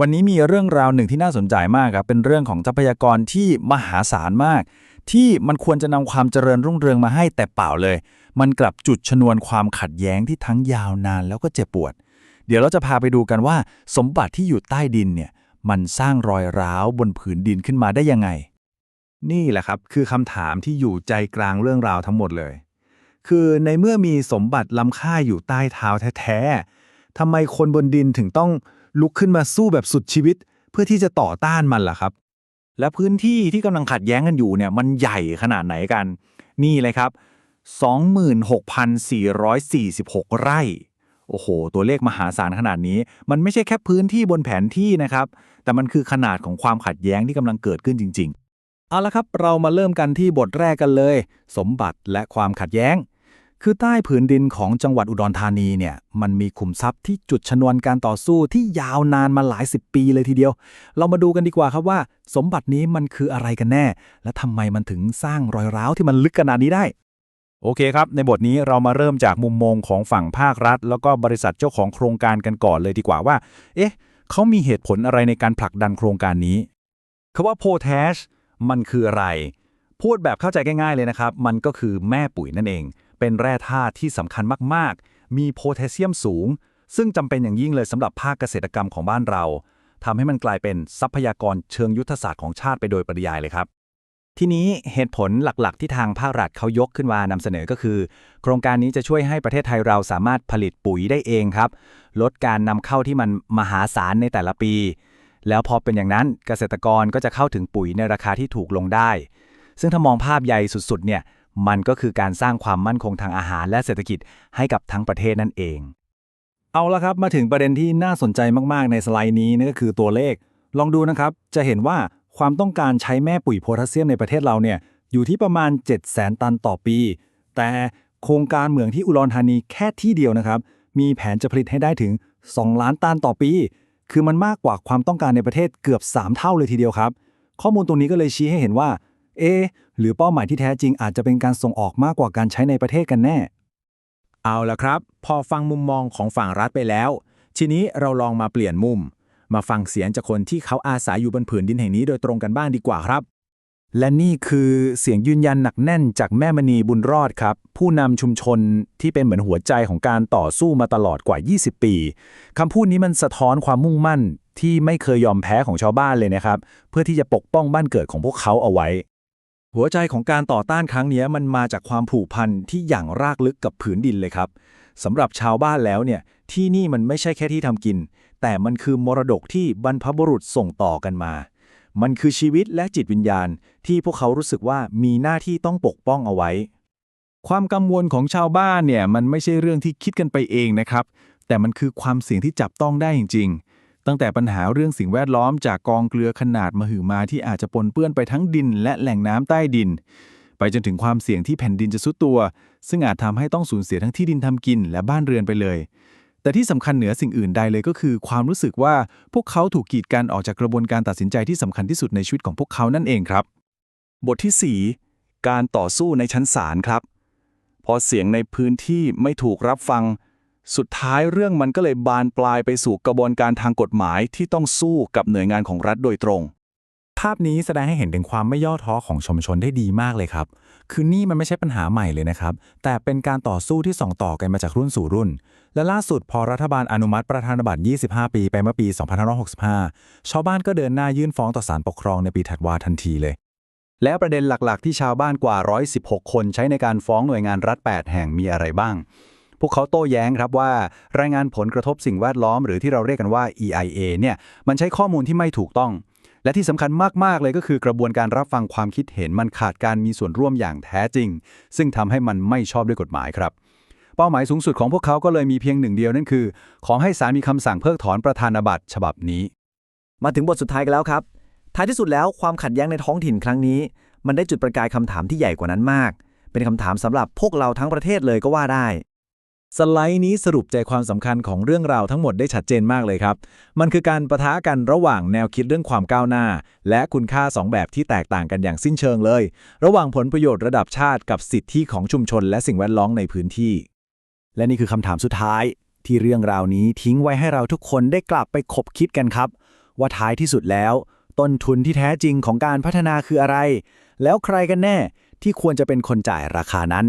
วันนี้มีเรื่องราวหนึ่งที่น่าสนใจมากครับ เป็นเรื่องของทรัพยากรที่มหาศาลมาก ที่มันควรจะนำความเจริญรุ่งเรืองมาให้แต่เปล่าเลย มันกลับจุดชนวนความขัดแย้งที่ทั้งยาวนานแล้วก็เจ็บปวด เดี๋ยวเราจะพาไปดูกันว่า สมบัติที่อยู่ใต้ดินเนี่ย มันสร้างรอยร้าวบนผืนดินขึ้นมาได้ยังไง นี่แหละครับ คือคำถามที่อยู่ใจกลางเรื่องราวทั้งหมดเลย คือในเมื่อมีสมบัติล้ำค่าอยู่ใต้เท้าแท้ๆทำไมคนบนดินถึงต้อง ลุกขึ้นมาสู้แบบสุดชีวิต เพื่อที่จะต่อต้านมันล่ะครับ และพื้นที่ที่กำลังขัดแย้งกันอยู่เนี่ยมันใหญ่ขนาดไหนกัน นี่เลยครับ 26,446 ไร่ โอ้โห ตัวเลขมหาศาลขนาดนี้ มันไม่ใช่แค่พื้นที่บนแผนที่นะครับ แต่มันคือขนาดของความขัดแย้งที่กำลังเกิดขึ้นจริง ๆ เอาละครับ เรามาเริ่มกันที่บทแรกกันเลย สมบัติและความขัดแย้ง คือใต้ผืนดินของจังหวัดอุดรธานีเนี่ยมันมีขุมทรัพย์ที่จุดชนวนการต่อสู้ที่ยาวนานมาหลายสิบปีเลยทีเดียว เรามาดูกันดีกว่าครับว่า สมบัตินี้มันคืออะไรกันแน่ และทำไมมันถึงสร้างรอยร้าวที่มันลึกขนาดนี้ได้ โอเคครับ ในบทนี้เรามาเริ่มจากมุมมองของฝั่งภาครัฐ แล้วก็บริษัทเจ้าของโครงการกันก่อนเลยดีกว่าว่า เอ๊ะเขามีเหตุผลอะไรในการผลักดันโครงการนี้คำว่าโพแทชมันคืออะไร พูดแบบเข้าใจง่ายๆเลยนะครับ มันก็คือแม่ปุ๋ยนั่นเอง เป็นแร่ธาตุที่สำคัญมากๆ มีโพแทสเซียมสูง ซึ่งจำเป็นอย่างยิ่งเลยสำหรับภาคเกษตรกรรมของบ้านเราทำให้มันกลายเป็นทรัพยากรเชิงยุทธศาสตร์ของชาติไปโดยปริยายเลยครับ ทีนี้เหตุผลหลักๆ ที่ทางภาครัฐเขายกขึ้นมานำเสนอก็คือ โครงการนี้จะช่วยให้ประเทศไทยเราสามารถผลิตปุ๋ยได้เองครับ ลดการนำเข้าที่มันมหาศาลในแต่ละปี แล้วพอเป็นอย่างนั้นเกษตรกรก็จะเข้าถึงปุ๋ยในราคาที่ถูกลงได้ ซึ่งถ้ามองภาพใหญ่สุดๆเนี่ย มันก็คือการสร้างความมั่นคงทางอาหารและเศรษฐกิจให้กับทั้งประเทศนั่นเอง เอาละครับมาถึงประเด็นที่น่าสนใจมากๆ ในสไลด์นี้นั่นก็คือตัวเลข ลองดูนะครับ จะเห็นว่าความต้องการใช้แม่ปุ๋ยโพแทสเซียมในประเทศเราเนี่ยอยู่ที่ประมาณ 7 0 0 0 0 0 ตันต่อปี แต่โครงการเหมืองที่อุดรธานีแค่ที่เดียวนะครับ มีแผนจะผลิตให้ได้ถึง 2 ล้านตันต่อปี คือมันมากกว่าความต้องการในประเทศเกือบ 3 เท่าเลยทีเดียวครับ ข้อมูลตรงนี้ก็เลยชี้ให้เห็นว่า เอ หรือเป้าหมายที่แท้จริงอาจจะเป็นการส่งออกมากกว่าการใช้ในประเทศกันแน่ เอาละครับ พอฟังมุมมองของฝั่งรัฐไปแล้ว ทีนี้เราลองมาเปลี่ยนมุม มาฟังเสียงจากคนที่เขาอาศัยอยู่บนผืนดินแห่งนี้โดยตรงกันบ้างดีกว่าครับ และนี่คือเสียงยืนยันหนักแน่นจากแม่มณีบุญรอดครับ ผู้นำชุมชนที่เป็นเหมือนหัวใจของการต่อสู้มาตลอดกว่า 20 ปีคำพูดนี้มันสะท้อนความมุ่งมั่นที่ไม่เคยยอมแพ้ของชาวบ้านเลยนะครับ เพื่อที่จะปกป้องบ้านเกิดของพวกเขาเอาไว้ หัวใจของการต่อต้านครั้งนี้มันมาจากความผูกพันที่อย่างรากลึกกับผืนดินเลยครับสำหรับชาวบ้านแล้วเนี่ยที่นี่มันไม่ใช่แค่ที่ทำกิน แต่มันคือมรดกที่บรรพบุรุษส่งต่อกันมา มันคือชีวิตและจิตวิญญาณ ที่พวกเขารู้สึกว่ามีหน้าที่ต้องปกป้องเอาไว้ ความกังวลของชาวบ้านเนี่ยมันไม่ใช่เรื่องที่คิดกันไปเองนะครับ แต่มันคือความเสี่ยงที่จับต้องได้จริงๆ ตั้งแต่ปัญหาเรื่องสิ่งแวดล้อมจากกองเกลือขนาดมหึมาที่อาจจะปนเปื้อนไปทั้งดินและแหล่งน้ำใต้ดิน ไปจนถึงความเสี่ยงที่แผ่นดินจะซุดตัว ซึ่งอาจทำให้ต้องสูญเสียทั้งที่ดินทำกินและบ้านเรือนไปเลย แต่ที่สำคัญเหนือสิ่งอื่นใดเลยก็คือ ความรู้สึกว่าพวกเขาถูกกีดกันออกจากกระบวนการตัดสินใจที่สำคัญที่สุดในชีวิตของพวกเขานั่นเองครับ บทที่ 4 การต่อสู้ในชั้นศาลครับ พอเสียงในพื้นที่ไม่ถูกรับฟัง สุดท้ายเรื่องมันก็เลยบานปลายไปสู่กระบวนการทางกฎหมายที่ต้องสู้กับหน่วยงานของรัฐโดยตรง ภาพนี้แสดงให้เห็นถึงความไม่ย่อท้อของชุมชนได้ดีมากเลยครับ คือนี่มันไม่ใช่ปัญหาใหม่เลยนะครับ แต่เป็นการต่อสู้ที่ส่งต่อกันมาจากรุ่นสู่รุ่น และล่าสุดพอรัฐบาลอนุมัติประธานาบัตร 25 ปีไปเมื่อปี 2565 ชาวบ้านก็เดินหน้ายื่นฟ้องต่อศาลปกครองในปีถัดมาทันทีเลยแล้วประเด็นหลัก ๆ ที่ชาวบ้านกว่า 116 คนใช้ในการฟ้องหน่วยงานรัฐ 8 แห่งมีอะไรบ้าง วกเขาโต้แย้งครับว่ารายงานผลกระทบสิ่งแวดล้อม หรือที่เราเรียกกันว่า EIA เนี่ยมันใช้ข้อมูลที่ไม่ถูกต้อง และที่สำคัญมาก ๆ เลยก็คือกระบวนการรับฟังความคิดเห็นมันขาดการมีส่วนร่วมอย่างแท้จริง ซึ่งทำให้มันไม่ชอบด้วยกฎหมายครับเป้าหมายสูงสุดของพวกเขาก็เลยมีเพียงหนึ่งเดียวนั่นคือ ขอให้ศาลมีคำสั่งเพิกถอนประธานาบัตรฉบับนี้ มาถึงบทสุดท้ายกันแล้วครับ ท้ายที่สุดแล้วความขัดแย้งในท้องถิ่นครั้งนี้ มันได้จุดประกายคำถามที่ใหญ่กว่านั้นมาก เป็นคำถามสำหรับพวกเราทั้งประเทศเลยก็ว่าได้ สไลด์นี้สรุปใจความสำคัญของเรื่องราวทั้งหมดได้ชัดเจนมากเลยครับ มันคือการประทะกันระหว่างแนวคิดเรื่องความก้าวหน้า และคุณค่าสองแบบที่แตกต่างกันอย่างสิ้นเชิงเลย ระหว่างผลประโยชน์ระดับชาติกับสิทธิของชุมชน และสิ่งแวดล้อมในพื้นที่ และนี่คือคำถามสุดท้าย ที่เรื่องราวนี้ทิ้งไว้ให้เราทุกคนได้กลับไปคบคิดกันครับ ว่าท้ายที่สุดแล้ว ต้นทุนที่แท้จริงของการพัฒนาคืออะไร แล้วใครกันแน่ที่ควรจะเป็นคนจ่ายราคานั้น